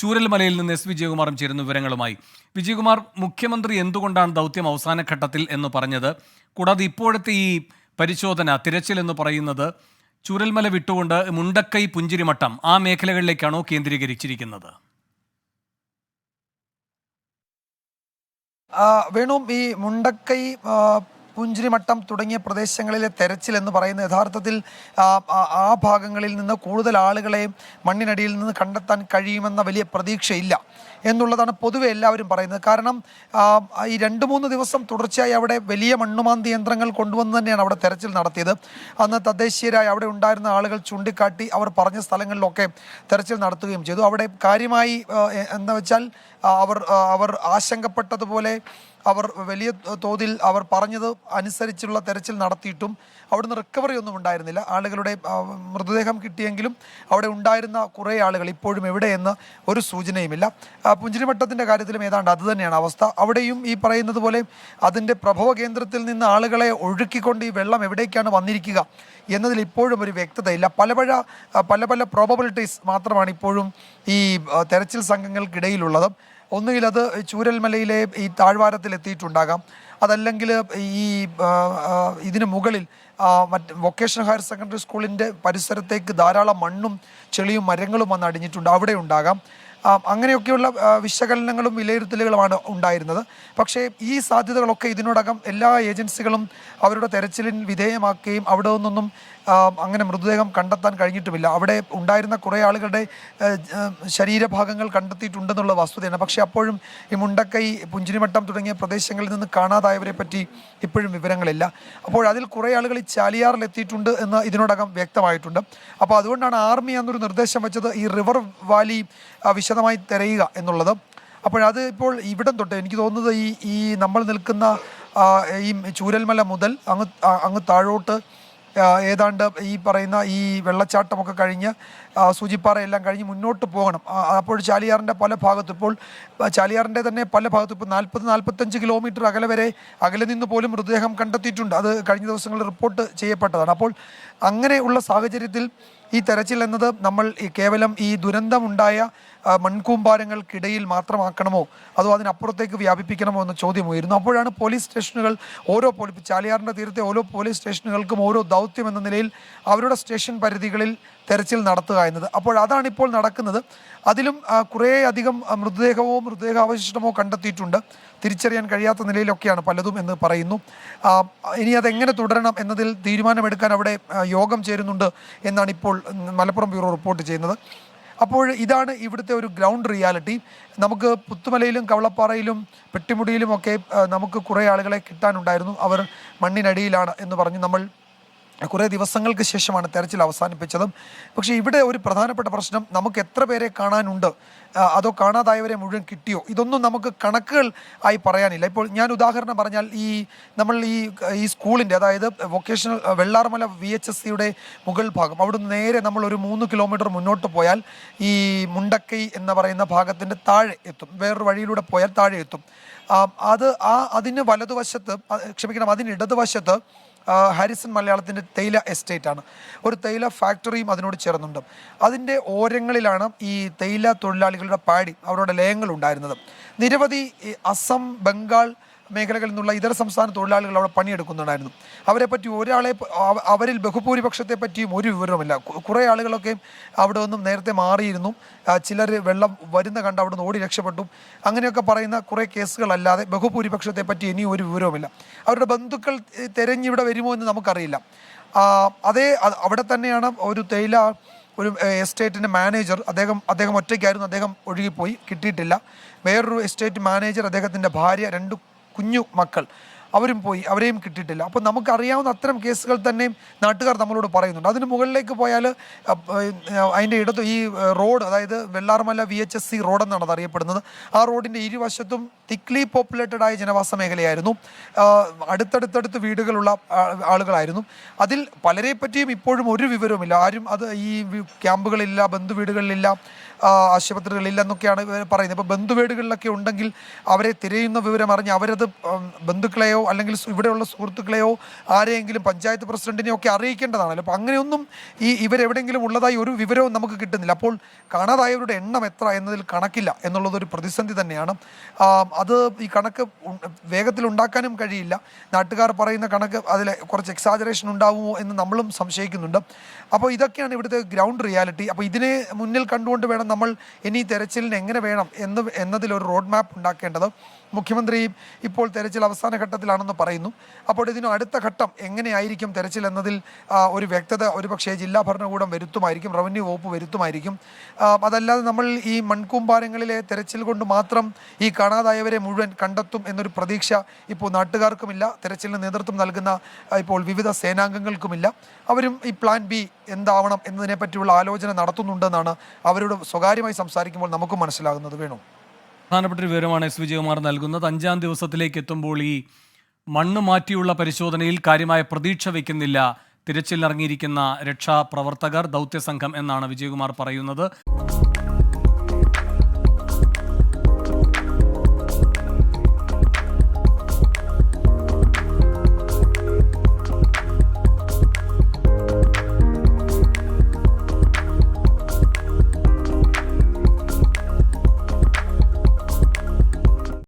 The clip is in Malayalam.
ചൂരൽമലയിൽ നിന്ന് എസ് വിജയകുമാറും ചേരുന്ന വിവരങ്ങളുമായി. വിജയകുമാർ മുഖ്യമന്ത്രി എന്തുകൊണ്ടാണ് ദൗത്യം അവസാന ഘട്ടത്തിൽ എന്ന് പറഞ്ഞത്? കൂടാതെ ഇപ്പോഴത്തെ ഈ പരിശോധന തിരച്ചിൽ എന്ന് പറയുന്നത് ചൂരൽമല വിട്ടുകൊണ്ട് മുണ്ടക്കൈ പുഞ്ചിരിമട്ടം ആ മേഖലകളിലേക്കാണോ കേന്ദ്രീകരിച്ചിരിക്കുന്നത്? വേണു ഈ മുണ്ടക്കൈ പുഞ്ചിരിമട്ടം തുടങ്ങിയ പ്രദേശങ്ങളിലെ തെരച്ചിൽ എന്ന് പറയുന്ന യഥാർത്ഥത്തിൽ ആ ഭാഗങ്ങളിൽ നിന്ന് കൂടുതൽ ആളുകളെ മണ്ണിനടിയിൽ നിന്ന് കണ്ടെത്താൻ കഴിയുമെന്ന വലിയ പ്രതീക്ഷയില്ല എന്നുള്ളതാണ് പൊതുവെ എല്ലാവരും പറയുന്നത്. കാരണം ഈ രണ്ട് മൂന്ന് ദിവസം തുടർച്ചയായി അവിടെ വലിയ മണ്ണുമാന്തി യന്ത്രങ്ങൾ കൊണ്ടുവന്ന് തന്നെയാണ് അവിടെ തെരച്ചിൽ നടത്തിയത്. അന്ന് തദ്ദേശീയരായ അവിടെ ഉണ്ടായിരുന്ന ആളുകൾ ചൂണ്ടിക്കാട്ടി അവർ പറഞ്ഞ സ്ഥലങ്ങളിലൊക്കെ തെരച്ചിൽ നടത്തുകയും ചെയ്തു. അവിടെ കാര്യമായി എന്താ വെച്ചാൽ അവർ അവർ ആശങ്കപ്പെട്ടതുപോലെ അവർ വലിയ തോതിൽ അവർ പറഞ്ഞത് അനുസരിച്ചുള്ള തെരച്ചിൽ നടത്തിയിട്ടും അവിടുന്ന് റിക്കവറി ഒന്നും ഉണ്ടായിരുന്നില്ല. ആളുകളുടെ മൃതദേഹം കിട്ടിയെങ്കിലും അവിടെ ഉണ്ടായിരുന്ന കുറേ ആളുകൾ ഇപ്പോഴും എവിടെയെന്ന് ഒരു സൂചനയുമില്ല. പുഞ്ചിരിമട്ടത്തിന്റെ കാര്യത്തിലും ഏതാണ്ട് അതുതന്നെയാണ് അവസ്ഥ. അവിടെയും ഈ പറയുന്നത് പോലെ അതിന്റെ പ്രഭവ കേന്ദ്രത്തിൽ നിന്ന് ആളുകളെ ഒഴുക്കിക്കൊണ്ട് ഈ വെള്ളം എവിടേക്കാണ് വന്നിരിക്കുക എന്നതിൽ ഇപ്പോഴും ഒരു വ്യക്തതയില്ല. പല പല പല പല പ്രോബബിലിറ്റീസ് മാത്രമാണ് ഇപ്പോഴും ഈ തെരച്ചിൽ സംഘങ്ങൾക്കിടയിലുള്ളത്. ഒന്നുകിൽ അത് ചൂരൽമലയിലെ ഈ താഴ്വാരത്തിൽ എത്തിയിട്ടുണ്ടാകാം അതല്ലെങ്കിൽ ഈ ഇതിന് മുകളിൽ മറ്റ് വൊക്കേഷണൽ ഹയർ സെക്കൻഡറി സ്കൂളിന്റെ പരിസരത്തേക്ക് ധാരാളം മണ്ണും ചെളിയും മരങ്ങളും വന്ന് അടിഞ്ഞിട്ടുണ്ട്. അവിടെ ഉണ്ടാകാം. അങ്ങനെയൊക്കെയുള്ള വിശകലനങ്ങളും വിലയിരുത്തലുകളുമാണ് ഉണ്ടായിരുന്നത്. പക്ഷേ ഈ സാധ്യതകളൊക്കെ ഇതിനോടകം എല്ലാ ഏജൻസികളും അവരുടെ തെരച്ചിലിന് വിധേയമാക്കുകയും അവിടെ നിന്നൊന്നും അങ്ങനെ മൃതദേഹം കണ്ടെത്താൻ കഴിഞ്ഞിട്ടുമില്ല. അവിടെ ഉണ്ടായിരുന്ന കുറേ ആളുകളുടെ ശരീരഭാഗങ്ങൾ കണ്ടെത്തിയിട്ടുണ്ടെന്നുള്ള വസ്തുതയാണ്. പക്ഷേ അപ്പോഴും ഈ മുണ്ടക്കൈ പുഞ്ചിരിമട്ടം തുടങ്ങിയ പ്രദേശങ്ങളിൽ നിന്ന് കാണാതായവരെ പറ്റി ഇപ്പോഴും വിവരങ്ങളില്ല. അപ്പോൾ അതിൽ കുറേ ആളുകൾ ഈ ചാലിയാറിൽ എത്തിയിട്ടുണ്ട് എന്ന് ഇതിനോടകം വ്യക്തമായിട്ടുണ്ട്. അപ്പോൾ അതുകൊണ്ടാണ് ആർമി എന്നൊരു നിർദ്ദേശം വെച്ചത്. ഈ റിവർ വാലി ആ, വിശദമായി തിരയുക എന്നുള്ളത്. അപ്പോഴത് ഇപ്പോൾ ഇവിടം തൊട്ട് എനിക്ക് തോന്നുന്നത് ഈ ഈ നമ്മൾ നിൽക്കുന്ന ഈ ചൂരൽമല മുതൽ അങ്ങ് അങ്ങ് താഴോട്ട് ഏതാണ്ട് ഈ പറയുന്ന ഈ വെള്ളച്ചാട്ടമൊക്കെ കഴിഞ്ഞ് സൂചിപ്പാറയെല്ലാം കഴിഞ്ഞ് മുന്നോട്ട് പോകണം. അപ്പോൾ ചാലിയാറിന്റെ പല ഭാഗത്തും ഇപ്പോൾ ചാലിയാറിന്റെ തന്നെ പല ഭാഗത്തും ഇപ്പോൾ നാൽപ്പത് നാൽപ്പത്തഞ്ച് കിലോമീറ്റർ അകലെ വരെ അകലെ നിന്ന് പോലും മൃതദേഹം കണ്ടെത്തിയിട്ടുണ്ട്. അത് കഴിഞ്ഞ ദിവസങ്ങളിൽ റിപ്പോർട്ട് ചെയ്യപ്പെട്ടതാണ്. അപ്പോൾ അങ്ങനെയുള്ള സാഹചര്യത്തിൽ ഈ തെരച്ചിൽ എന്നത് നമ്മൾ കേവലം ഈ ദുരന്തമുണ്ടായ മൺകൂമ്പാരങ്ങൾക്കിടയിൽ മാത്രമാക്കണമോ? അതോ അതിനപ്പുറത്തേക്ക് വ്യാപിപ്പിക്കണമോ എന്ന ചോദ്യം ഉയരുന്നു. അപ്പോഴാണ് പോലീസ് സ്റ്റേഷനുകൾ ഓരോ പോലീസ് ചാലിയാറിന്റെ തീരത്തെ ഓരോ പോലീസ് സ്റ്റേഷനുകൾക്കും ഓരോ ദൗത്യം എന്ന നിലയിൽ അവരുടെ സ്റ്റേഷൻ പരിധികളിൽ തെരച്ചിൽ നടത്തുക എന്നത്. അപ്പോൾ അതാണ് ഇപ്പോൾ നടക്കുന്നത്. അതിലും കുറേയധികം മൃതദേഹമോ മൃതദേഹാവശിഷ്ടമോ കണ്ടെത്തിയിട്ടുണ്ട്. തിരിച്ചറിയാൻ കഴിയാത്ത നിലയിലൊക്കെയാണ് പലതും എന്ന് പറയുന്നു. ഇനി അതെങ്ങനെ തുടരണം എന്നതിൽ തീരുമാനമെടുക്കാൻ അവിടെ യോഗം ചേരുന്നുണ്ട് എന്നാണ് ഇപ്പോൾ മലപ്പുറം ബ്യൂറോ റിപ്പോർട്ട് ചെയ്യുന്നത്. അപ്പോൾ ഇതാണ് ഇവിടുത്തെ ഒരു ഗ്രൗണ്ട് റിയാലിറ്റി. നമുക്ക് പുത്തുമലയിലും കവളപ്പാറയിലും പെട്ടിമുടിയിലും ഒക്കെ നമുക്ക് കുറേ ആളുകളെ കിട്ടാനുണ്ടായിരുന്നു. അവർ മണ്ണിനടിയിലാണ് എന്ന് പറഞ്ഞ് നമ്മൾ കുറേ ദിവസങ്ങൾക്ക് ശേഷമാണ് തെരച്ചിൽ അവസാനിപ്പിച്ചതും. പക്ഷേ ഇവിടെ ഒരു പ്രധാനപ്പെട്ട പ്രശ്നം നമുക്ക് എത്ര പേരെ കാണാനുണ്ട്? അതോ കാണാതായവരെ മുഴുവൻ കിട്ടിയോ? ഇതൊന്നും നമുക്ക് കണക്കുകൾ ആയി പറയാനില്ല. ഇപ്പോൾ ഞാൻ ഉദാഹരണം പറഞ്ഞാൽ ഈ നമ്മൾ ഈ ഈ സ്കൂളിന്റെ അതായത് vocational Vellarmala V H S സിയുടെ മുകൾ ഭാഗം അവിടുന്ന് നേരെ നമ്മൾ ഒരു മൂന്ന് കിലോമീറ്റർ മുന്നോട്ട് പോയാൽ ഈ മുണ്ടക്കൈ എന്ന് പറയുന്ന ഭാഗത്തിന്റെ താഴെ എത്തും. വേറൊരു വഴിയിലൂടെ പോയാൽ താഴെ എത്തും. അത് ആ അതിന് വലതുവശത്ത് ക്ഷമിക്കണം അതിന് ഇടതുവശത്ത് ഹാരിസൺ മലയാളത്തിന്റെ തേയില എസ്റ്റേറ്റ് ആണ്. ഒരു തേയില ഫാക്ടറിയും അതിനോട് ചേർന്നുണ്ട്. അതിന്റെ ഓരങ്ങളിലാണ് ഈ തേയില തൊഴിലാളികളുടെ പാടി അവരുടെ ലയങ്ങൾ ഉണ്ടായിരുന്നത്. നിരവധി അസം ബംഗാൾ മേഖലകളിൽ നിന്നുള്ള ഇതര സംസ്ഥാന തൊഴിലാളികൾ അവിടെ പണിയെടുക്കുന്നുണ്ടായിരുന്നു. അവരെ പറ്റി ഒരാളെ അവരിൽ ബഹുഭൂരിപക്ഷത്തെ പറ്റിയും ഒരു വിവരവുമില്ല. കുറേ ആളുകളൊക്കെ അവിടെ നിന്നും നേരത്തെ മാറിയിരുന്നു. ചിലർ വെള്ളം വരുന്ന കണ്ട് അവിടെ നിന്ന് ഓടി രക്ഷപ്പെട്ടു. അങ്ങനെയൊക്കെ പറയുന്ന കുറേ കേസുകളല്ലാതെ ബഹുഭൂരിപക്ഷത്തെ പറ്റി ഇനിയും ഒരു വിവരവുമില്ല. അവരുടെ ബന്ധുക്കൾ തെരഞ്ഞിവിടെ വരുമോ എന്ന് നമുക്കറിയില്ല. അതേ അവിടെ തന്നെയാണ് ഒരു തേയില ഒരു എസ്റ്റേറ്റിന്റെ മാനേജർ അദ്ദേഹം അദ്ദേഹം ഒറ്റയ്ക്കായിരുന്നു. അദ്ദേഹം ഒഴുകിപ്പോയി. കിട്ടിയിട്ടില്ല. വേറൊരു എസ്റ്റേറ്റ് മാനേജർ അദ്ദേഹത്തിന്റെ ഭാര്യ രണ്ട് കുഞ്ഞു മക്കൾ. അവരും പോയി അവരെയും കിട്ടിയിട്ടില്ല. അപ്പോൾ നമുക്കറിയാവുന്ന അത്തരം കേസുകൾ തന്നെയും നാട്ടുകാർ നമ്മളോട് പറയുന്നുണ്ട്. അതിന് മുകളിലേക്ക് പോയാൽ അതിന്റെ ഇടത്ത് ഈ റോഡ് അതായത് Vellarmala V H S C road എന്നാണ് അത് അറിയപ്പെടുന്നത് ആ റോഡിന്റെ ഇരുവശത്തും തിക്ലി പോപ്പുലേറ്റഡ് ആയ ജനവാസ മേഖലയായിരുന്നു. അടുത്തടുത്തടുത്ത് വീടുകളുള്ള ആളുകളായിരുന്നു. അതിൽ പലരെ പറ്റിയും ഇപ്പോഴും ഒരു വിവരവുമില്ല. ആരും അത് ഈ ക്യാമ്പുകളില്ല ബന്ധുവീടുകളിലില്ല. ആശുപത്രികളില്ലെന്നൊക്കെയാണ് പറയുന്നത്. ഇപ്പോൾ ബന്ധുവീടുകളിലൊക്കെ ഉണ്ടെങ്കിൽ അവരെ തിരയുന്ന വിവരം അറിഞ്ഞ് അവരത് ബന്ധുക്കളെയോ അല്ലെങ്കിൽ ഇവിടെയുള്ള സുഹൃത്തുക്കളെയോ ആരെയെങ്കിലും പഞ്ചായത്ത് പ്രസിഡന്റിനെയോ ഒക്കെ അറിയിക്കേണ്ടതാണല്ലോ. അപ്പോൾ അങ്ങനെയൊന്നും ഈ ഇവരെവിടെയെങ്കിലും ഉള്ളതായി ഒരു വിവരവും നമുക്ക് കിട്ടുന്നില്ല. അപ്പോൾ കാണാതായവരുടെ എണ്ണം എത്ര എന്നതിൽ കണക്കില്ല എന്നുള്ളതൊരു പ്രതിസന്ധി തന്നെയാണ്. അത് ഈ കണക്ക് വേഗത്തിൽ ഉണ്ടാക്കാനും കഴിയില്ല. നാട്ടുകാർ പറയുന്ന കണക്ക് അതിൽ കുറച്ച് എക്സാജറേഷൻ ഉണ്ടാവുമോ എന്ന് നമ്മളും സംശയിക്കുന്നുണ്ട്. അപ്പോൾ ഇതൊക്കെയാണ് ഇവിടുത്തെ ഗ്രൗണ്ട് റിയാലിറ്റി അപ്പോൾ ഇതിനെ മുന്നിൽ കണ്ടുകൊണ്ട് വേണം നമ്മൾ ഇനി തെരച്ചിലിന് എങ്ങനെ വേണം എന്ന് എന്നതിലൊരു റോഡ് മാപ്പ് ഉണ്ടാക്കേണ്ടത് മുഖ്യമന്ത്രി ഇപ്പോൾ തെരച്ചിൽ അവസാന ഘട്ടത്തിലാണെന്ന് പറയുന്നു. അപ്പോൾ ഇതിന് അടുത്ത ഘട്ടം എങ്ങനെയായിരിക്കും തെരച്ചിൽ എന്നതിൽ ഒരു വ്യക്തത ഒരുപക്ഷേ ജില്ലാ ഭരണകൂടം വരുത്തുമായിരിക്കും റവന്യൂ വകുപ്പ് വരുത്തുമായിരിക്കും. അതല്ലാതെ നമ്മൾ ഈ മൺകൂമ്പാരങ്ങളിലെ തെരച്ചിൽ കൊണ്ട് മാത്രം ഈ കാണാതായവരെ മുഴുവൻ കണ്ടെത്തും എന്നൊരു പ്രതീക്ഷ ഇപ്പോൾ നാട്ടുകാർക്കുമില്ല. തെരച്ചിലിന് നേതൃത്വം നൽകുന്ന ഇപ്പോൾ വിവിധ സേനാംഗങ്ങൾക്കുമില്ല. അവരും ഈ പ്ലാൻ ബി എന്താവണം എന്നതിനെ പറ്റിയുള്ള ആലോചന നടത്തുന്നുണ്ടെന്നാണ് അവരോട് സ്വകാര്യമായി സംസാരിക്കുമ്പോൾ നമുക്ക് മനസ്സിലാകുന്നത് വേണു. പ്രധാനപ്പെട്ട ഒരു വിവരമാണ് എസ് വിജയകുമാർ നൽകുന്നത്. അഞ്ചാം ദിവസത്തിലേക്ക് എത്തുമ്പോൾ ഈ മണ്ണ് മാറ്റിയുള്ള പരിശോധനയിൽ കാര്യമായ പ്രതീക്ഷ വയ്ക്കുന്നില്ല. തിരച്ചിലിറങ്ങിയിരിക്കുന്ന രക്ഷാപ്രവർത്തകർ ദൗത്യസംഘം എന്നാണ് വിജയകുമാർ പറയുന്നത്.